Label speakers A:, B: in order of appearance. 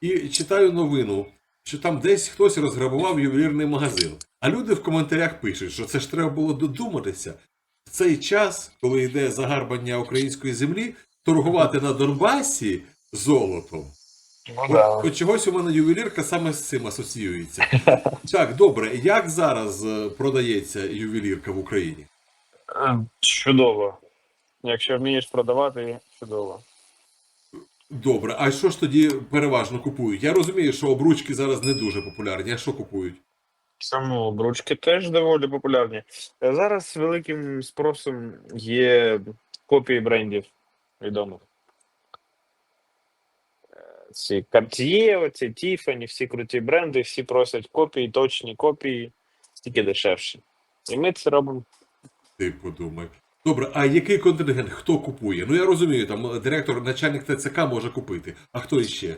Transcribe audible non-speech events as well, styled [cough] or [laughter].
A: і читаю новину, що там десь хтось розграбував ювелірний магазин. А люди в коментарях пишуть, що це ж треба було додуматися. В цей час, коли йде загарбання української землі, торгувати на Донбасі золотом.
B: Ну
A: От,
B: да.
A: от чогось у мене ювелірка саме з цим асоціюється. [laughs] Так, добре, як зараз е, продається ювелірка в Україні?
B: Е, Чудово. Якщо вмієш продавати, чудово.
A: Добре, а що ж тоді переважно купують? Я розумію, що обручки зараз не дуже популярні. А що купують?
B: Саму обручки теж доволі популярні. Е, Зараз великим спросом є копії брендів відомих. Е, Ці Cartier, оці Tiffany, всі круті бренди, всі просять копії, точні копії, стільки дешевші. І ми це робимо.
A: Ти подумай. Добре, а який контингент? Хто купує? Ну я розумію, там е, директор, начальник ТЦК може купити. А хто іще?